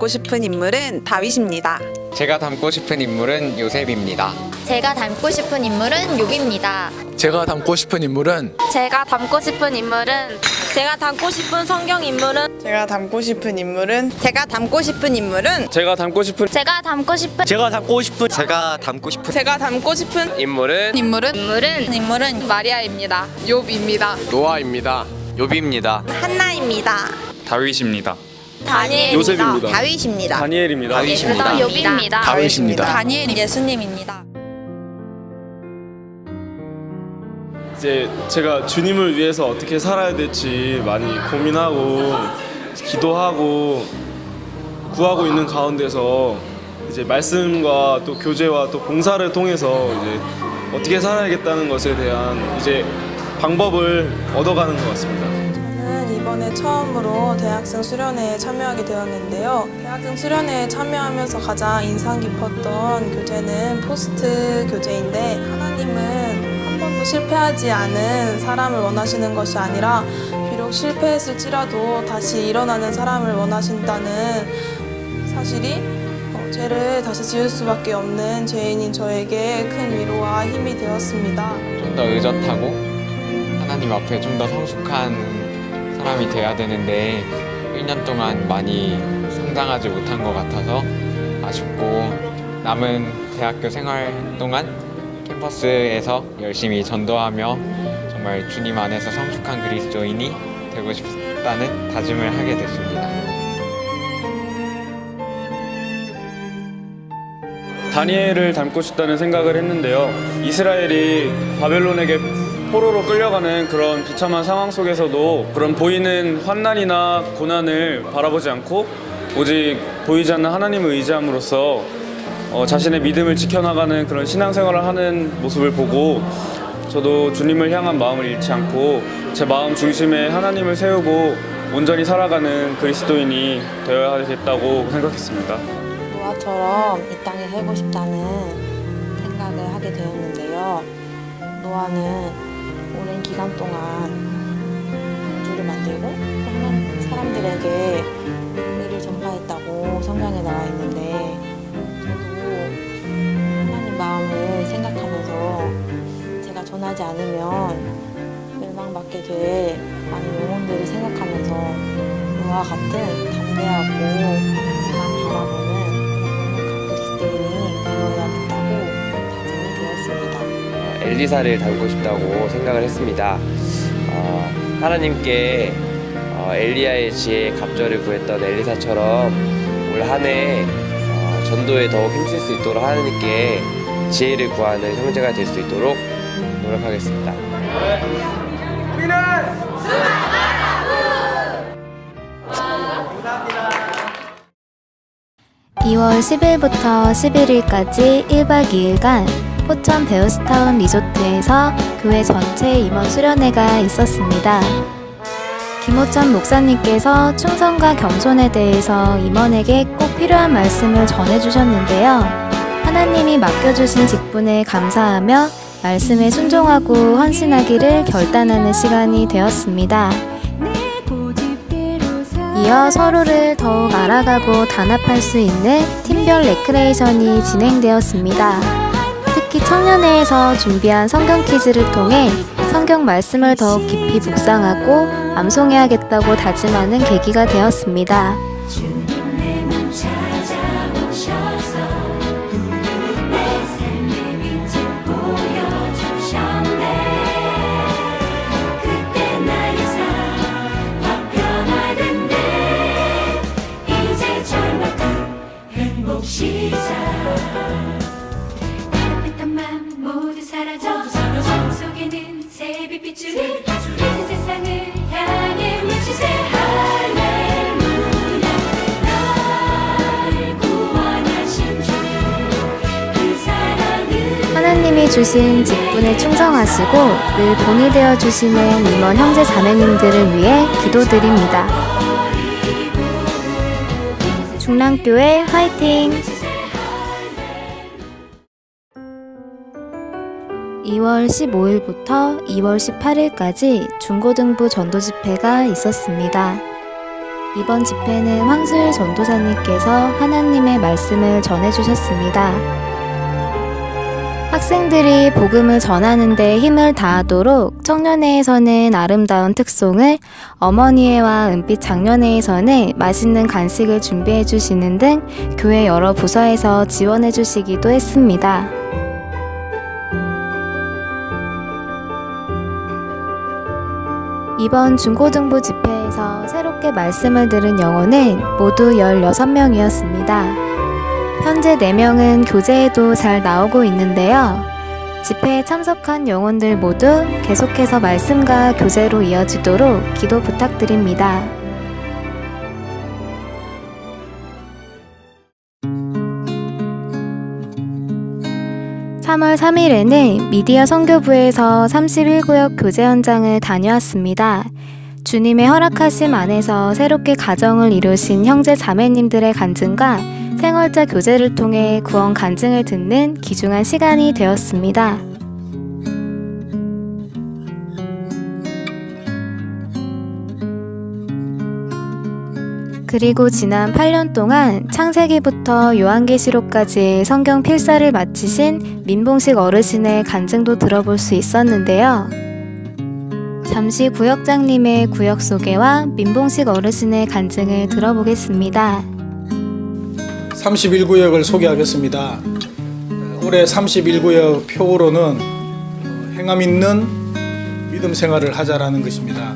닮고 싶은 인물은 다윗입니다. 제가 닮고 싶은 인물은 요셉입니다. 제가 닮고 싶은 인물은 욥입니다. 제가 닮고 싶은 인물은 제가 닮고 싶은 인물은 제가 닮고 싶은 성경 인물은 제가 닮고 싶은 인물은 제가 닮고 싶은 인물은 제가 닮고 싶은 제가 닮고 싶은 제가 닮고 싶은 제가 닮고 싶은 제가 닮고 싶은 인물은 인물은 인물은 인물은 마리아입니다. 욥입니다. 노아입니다. 요비입니다. 한나입니다. 다윗입니다. 다니엘 요셉입니다. 다윗입니다. 다니엘입니다. 다윗입니다. 욥입니다. 다윗입니다. 다니엘 예수님입니다. 이제 제가 주님을 위해서 어떻게 살아야 될지 많이 고민하고 기도하고 구하고 있는 가운데서 이제 말씀과 또 교제와 또 봉사를 통해서 이제 어떻게 살아야겠다는 것에 대한 이제 방법을 얻어가는 것 같습니다. 이번에 처음으로 대학생 수련회에 참여하게 되었는데요. 대학생 수련회에 참여하면서 가장 인상 깊었던 교재는 포스트 교재인데 하나님은 한 번도 실패하지 않은 사람을 원하시는 것이 아니라 비록 실패했을지라도 다시 일어나는 사람을 원하신다는 사실이 어, 죄를 다시 지을 수밖에 없는 죄인인 저에게 큰 위로와 힘이 되었습니다. 좀 더 의젓하고 하나님 앞에 좀 더 성숙한 사람이 돼야 되는데 1년 동안 많이 성장하지 못한 것 같아서 아쉽고 남은 대학교 생활 동안 캠퍼스에서 열심히 전도하며 정말 주님 안에서 성숙한 그리스도인이 되고 싶다는 다짐을 하게 됐습니다. 다니엘을 닮고 싶다는 생각을 했는데요. 이스라엘이 바벨론에게 포로로 끌려가는 그런 비참한 상황 속에서도 그런 보이는 환난이나 고난을 바라보지 않고 오직 보이지 않는 하나님을 의지함으로써 어, 자신의 믿음을 지켜나가는 그런 신앙생활을 하는 모습을 보고 저도 주님을 향한 마음을 잃지 않고 제 마음 중심에 하나님을 세우고 온전히 살아가는 그리스도인이 되어야겠다고 생각했습니다. 노아처럼 이 땅에 살고 싶다는 생각을 하게 되었는데요. 노아는 오랜 기간 동안 우주를 만들고 또 하나님 사람들에게 의를 전파했다고 성경에 나와 있는데 저도 하나님 마음을 생각하면서 제가 전하지 않으면 멸망받게 될 많은 영혼들을 생각하면서 노아 같은 담대하고 엘리사를 닮고 싶다고 생각을 했습니다. 어, 하나님께 어, 엘리야의 지혜에 갑절을 구했던 엘리사처럼 올 한해 어, 전도에 더욱 힘쓸 수 있도록 하나님께 지혜를 구하는 형제가 될 수 있도록 노력하겠습니다. 2월 10일부터 11일까지 1박 2일간 포천 베어스타운 리조트에서 교회 전체 임원 수련회가 있었습니다. 김호천 목사님께서 충성과 겸손에 대해서 임원에게 꼭 필요한 말씀을 전해주셨는데요. 하나님이 맡겨주신 직분에 감사하며 말씀에 순종하고 헌신하기를 결단하는 시간이 되었습니다. 이어 서로를 더욱 알아가고 단합할 수 있는 팀별 레크레이션이 진행되었습니다. 특히 청년회에서 준비한 성경 퀴즈를 통해 성경 말씀을 더욱 깊이 묵상하고 암송해야겠다고 다짐하는 계기가 되었습니다. 주신 직분에 충성하시고 늘 본이 되어 주시는 임원 형제 자매님들을 위해 기도드립니다. 중랑교회 화이팅! 2월 15일부터 2월 18일까지 중고등부 전도 집회가 있었습니다. 이번 집회는 황수일 전도사님께서 하나님의 말씀을 전해주셨습니다. 학생들이 복음을 전하는 데 힘을 다하도록 청년회에서는 아름다운 특송을, 어머니회와 은빛 장년회에서는 맛있는 간식을 준비해 주시는 등 교회 여러 부서에서 지원해 주시기도 했습니다. 이번 중고등부 집회에서 새롭게 말씀을 들은 영혼은 모두 16명이었습니다. 현재 4명은 교재에도 잘 나오고 있는데요. 집회에 참석한 영혼들 모두 계속해서 말씀과 교재로 이어지도록 기도 부탁드립니다. (3월 3일에는) 미디어 선교부에서 (31구역) 교제 현장을 다녀왔습니다. 주님의 허락하심 안에서 새롭게 가정을 이루신 형제 자매님들의 간증과 생활자 교제를 통해 구원 간증을 듣는 귀중한 시간이 되었습니다. 그리고 지난 8년 동안 창세기부터 요한계시록까지 성경 필사를 마치신 민봉식 어르신의 간증도 들어볼 수 있었는데요. 잠시 구역장님의 구역 소개와 민봉식 어르신의 간증을 들어보겠습니다. 31구역을 소개하겠습니다. 올해 31구역 표어로는 행함 있는 믿음 생활을 하자라는 것입니다.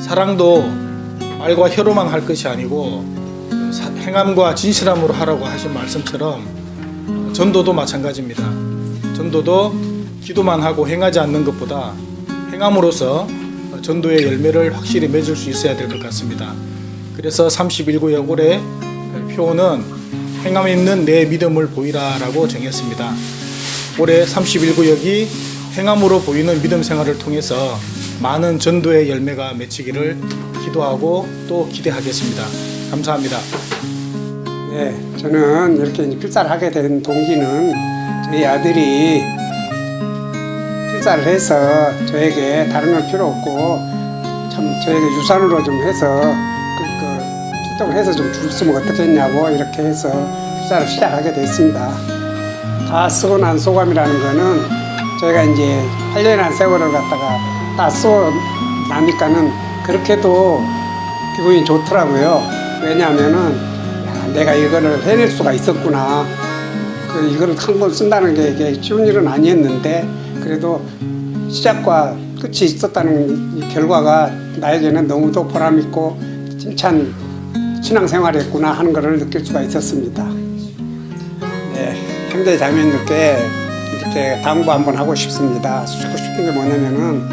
사랑도 말과 혀로만 할 것이 아니고 사- 행함과 진실함으로 하라고 하신 말씀처럼 전도도 마찬가지입니다. 전도도 기도만 하고 행하지 않는 것보다 행함으로써 전도의 열매를 확실히 맺을 수 있어야 될 것 같습니다. 그래서 31구역 올해 표어는 행함 있는 내 믿음을 보이라라고 정했습니다. 올해 31구역이 행함으로 보이는 믿음 생활을 통해서 많은 전도의 열매가 맺히기를 기도하고 또 기대하겠습니다. 감사합니다. 네, 저는 이렇게 필사를 하게 된 동기는 저희 아들이 필사를 해서 저에게 다른 건 필요 없고 참 저에게 유산으로 좀 해서 필독을 해서 좀 줬으면 어떻겠냐고 이렇게 해서 필사를 시작하게 됐습니다. 다 쓰고 난 소감이라는 거는 저희가 이제 8년이라는 세월을 갖다가 다 쓰고 나니까는 그렇게도 기분이 좋더라고요. 왜냐하면은 야, 내가 이거를 해낼 수가 있었구나. 그 이거를 한권 쓴다는 게 이게 쉬운 일은 아니었는데 그래도 시작과 끝이 있었다는 이 결과가 나에게는 너무도 보람 있고 칭찬 신앙생활이었구나 하는 것을 느낄 수가 있었습니다. 네, 형제 자매님들께 이렇게 당부 한번 하고 싶습니다. 하고 싶은 게 뭐냐면은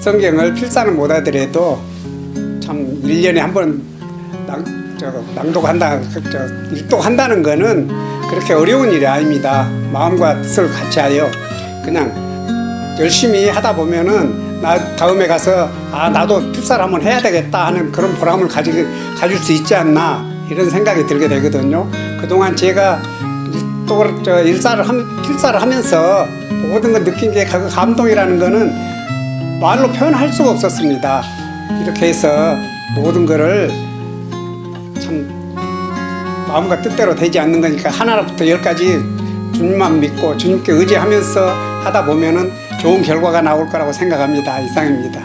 성경을 필사는 못 하더라도 참 1년에 한 번 낭독한다, 저, 일독한다는 거는 그렇게 어려운 일이 아닙니다. 마음과 뜻을 같이 하여 그냥 열심히 하다 보면은 나 다음에 가서 아 나도 필사를 한번 해야 되겠다 하는 그런 보람을 가지 가질 수 있지 않나 이런 생각이 들게 되거든요. 그동안 제가 또 저 일사를 함, 필사를 하면서 모든 걸 느낀 게그 감동이라는 거는 말로 표현할 수가 없었습니다. 이렇게 해서 모든 거를 참 마음과 뜻대로 되지 않는 거니까 하나부터 열까지 주님만 믿고 주님께 의지하면서 하다 보면은 좋은 결과가 나올 거라고 생각합니다. 이상입니다.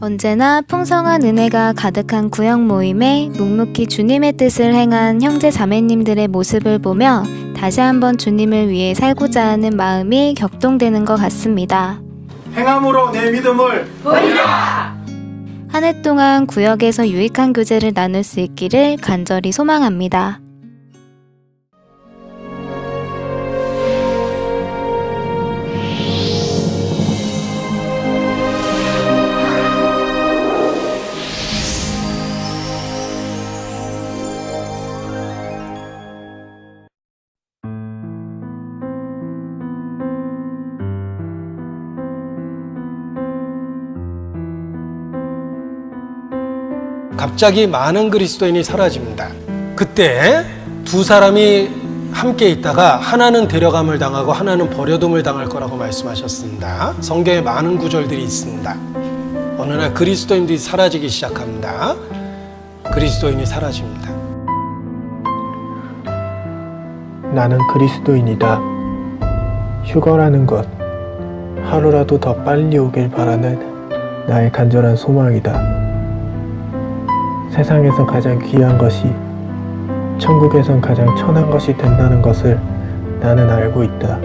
언제나 풍성한 은혜가 가득한 구역 모임에 묵묵히 주님의 뜻을 행한 형제 자매님들의 모습을 보며 다시 한번 주님을 위해 살고자 하는 마음이 격동되는 것 같습니다. 행함으로 내 믿음을 한해 동안 구역에서 유익한 교제를 나눌 수 있기를 간절히 소망합니다. 갑자기 많은 그리스도인이 사라집니다. 그때 두 사람이 함께 있다가 하나는 데려감을 당하고 하나는 버려둠을 당할 거라고 말씀하셨습니다. 성경에 많은 구절들이 있습니다. 어느 날 그리스도인들이 사라지기 시작합니다. 그리스도인이 사라집니다. 나는 그리스도인이다. 휴거라는 것, 하루라도 더 빨리 오길 바라는 나의 간절한 소망이다. 세상에서 가장 귀한 것이 천국에선 가장 천한 것이 된다는 것을 나는 알고 있다.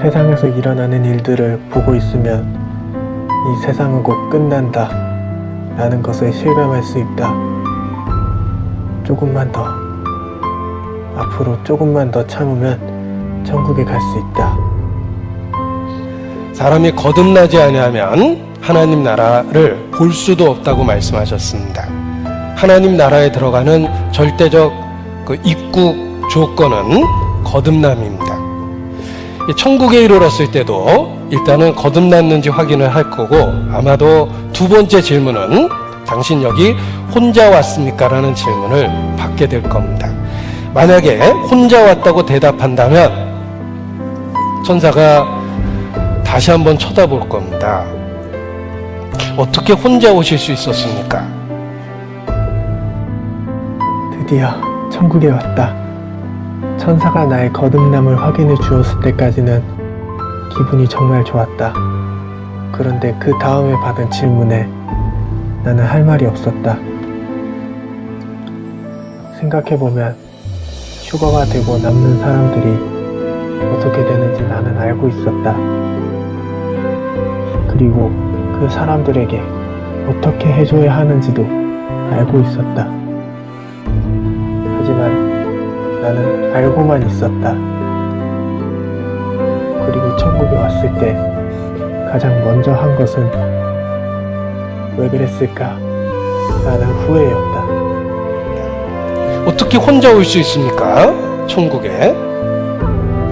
세상에서 일어나는 일들을 보고 있으면 이 세상은 곧 끝난다. 라는 것을 실감할 수 있다. 조금만 더. 앞으로 조금만 더 참으면 천국에 갈 수 있다. 사람이 거듭나지 아니하면 하나님 나라를 볼 수도 없다고 말씀하셨습니다. 하나님 나라에 들어가는 절대적 그 입국 조건은 거듭남입니다. 이 천국에 이르렀을 때도 일단은 거듭났는지 확인을 할 거고 아마도 두 번째 질문은 당신 여기 혼자 왔습니까? 라는 질문을 받게 될 겁니다. 만약에 혼자 왔다고 대답한다면 천사가 다시 한번 쳐다볼 겁니다. 어떻게 혼자 오실 수 있었습니까? 드디어 천국에 왔다. 천사가 나의 거듭남을 확인해 주었을 때까지는 기분이 정말 좋았다. 그런데 그 다음에 받은 질문에 나는 할 말이 없었다. 생각해보면 휴가가 되고 남는 사람들이 어떻게 되는지 나는 알고 있었다. 그리고 그 사람들에게 어떻게 해줘야 하는지도 알고 있었다. 하지만 나는 알고만 있었다. 그리고 천국에 왔을 때 가장 먼저 한 것은 왜 그랬을까? 라는 후회였다. 어떻게 혼자 올 수 있습니까? 천국에.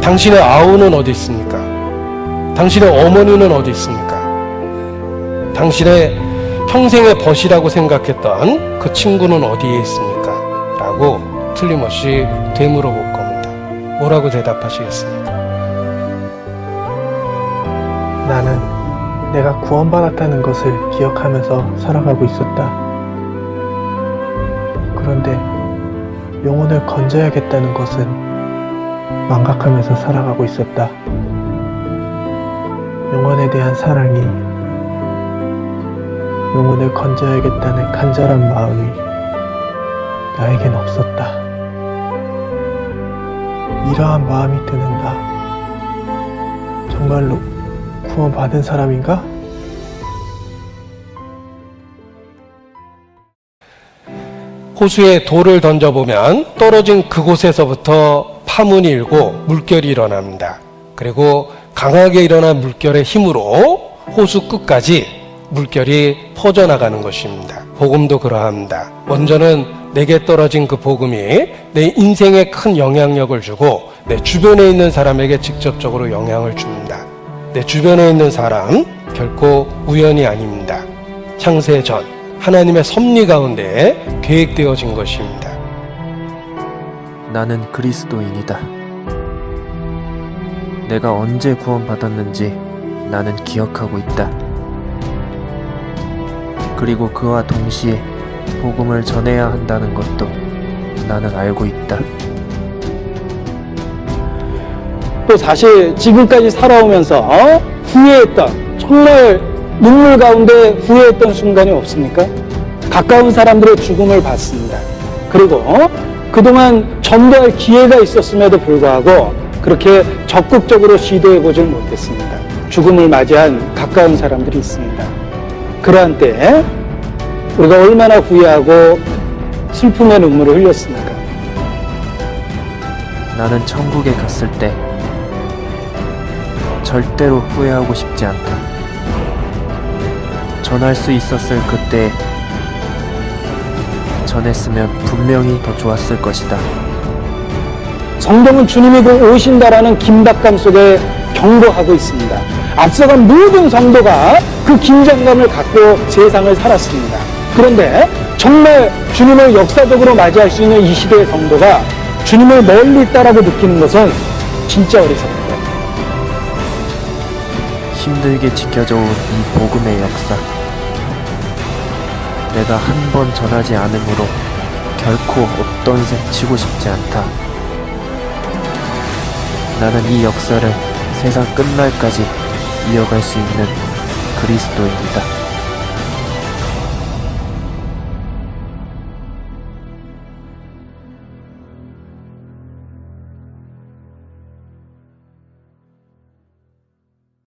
당신의 아우는 어디 있습니까? 당신의 어머니는 어디 있습니까? 당신의 평생의 벗이라고 생각했던 그 친구는 어디에 있습니까? 라고 틀림없이 되물어 볼 겁니다. 뭐라고 대답하시겠습니까? 나는 내가 구원받았다는 것을 기억하면서 살아가고 있었다. 그런데 영혼을 건져야겠다는 것은 망각하면서 살아가고 있었다. 영혼에 대한 사랑이 영혼을 건져야겠다는 간절한 마음이 나에겐 없었다. 이러한 마음이 드는 나. 정말로 구원받은 사람인가? 호수에 돌을 던져보면 떨어진 그곳에서부터 파문이 일고 물결이 일어납니다. 그리고 강하게 일어난 물결의 힘으로 호수 끝까지 물결이 퍼져나가는 것입니다. 복음도 그러합니다. 먼저는 내게 떨어진 그 복음이 내 인생에 큰 영향력을 주고 내 주변에 있는 사람에게 직접적으로 영향을 줍니다. 내 주변에 있는 사람 결코 우연이 아닙니다. 창세 전 하나님의 섭리 가운데 계획되어진 것입니다. 나는 그리스도인이다. 내가 언제 구원받았는지 나는 기억하고 있다. 그리고 그와 동시에 복음을 전해야 한다는 것도 나는 알고 있다. 또 사실 지금까지 살아오면서 어? 후회했던 정말 눈물 가운데 후회했던 순간이 없습니까? 가까운 사람들의 죽음을 봤습니다. 그리고 어? 그동안 전도할 기회가 있었음에도 불구하고 그렇게 적극적으로 시도해 보질 못했습니다. 죽음을 맞이한 가까운 사람들이 있습니다. 그러한 때 우리가 얼마나 후회하고 슬픔의 눈물을 흘렸습니까? 나는 천국에 갔을 때 절대로 후회하고 싶지 않다. 전할 수 있었을 그때 전했으면 분명히 더 좋았을 것이다. 성경은 주님이 곧 오신다라는 긴박감 속에 경고하고 있습니다. 앞서간 모든 성도가 그 긴장감을 갖고 세상을 살았습니다. 그런데 정말 주님을 역사적으로 맞이할 수 있는 이 시대의 성도가 주님을 멀리 있다라고 느끼는 것은 진짜 어리석다. 힘들게 지켜져온 이 복음의 역사. 내가 한 번 전하지 않으므로 결코 어떤 셈 치고 싶지 않다. 나는 이 역사를 세상 끝날까지 이어갈 수 있는 그리스도입니다.